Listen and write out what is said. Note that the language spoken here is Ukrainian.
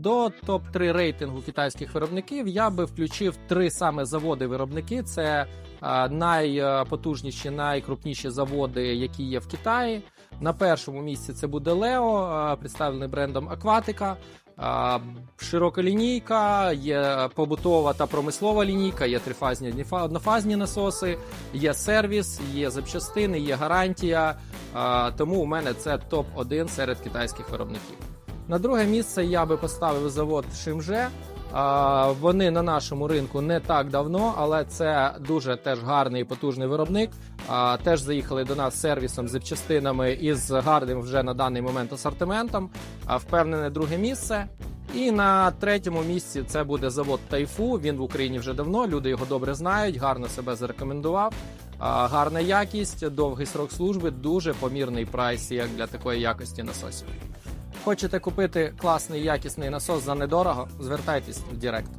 До топ 3 рейтингу китайських виробників я би включив три саме заводи-виробники. Це найпотужніші, найкрупніші заводи, які є в Китаї. На першому місці це буде Лео, представлений брендом Акватика. Широка лінійка, є побутова та промислова лінійка, є трифазні однофазні насоси, є сервіс, є запчастини, є гарантія. Тому у мене це топ 1 серед китайських виробників. На друге місце я би поставив завод Шимже. Вони на нашому ринку не так давно, але це дуже теж гарний і потужний виробник. Теж заїхали до нас сервісом, з запчастинами і з гарним вже на даний момент асортиментом. Впевнене друге місце. І на третьому місці це буде завод Тайфу. Він в Україні вже давно. Люди його добре знають, гарно себе зарекомендував. Гарна якість, довгий срок служби, дуже помірний прайс, як для такої якості насосів. Хочете купити класний якісний насос за недорого? Звертайтесь в Директ.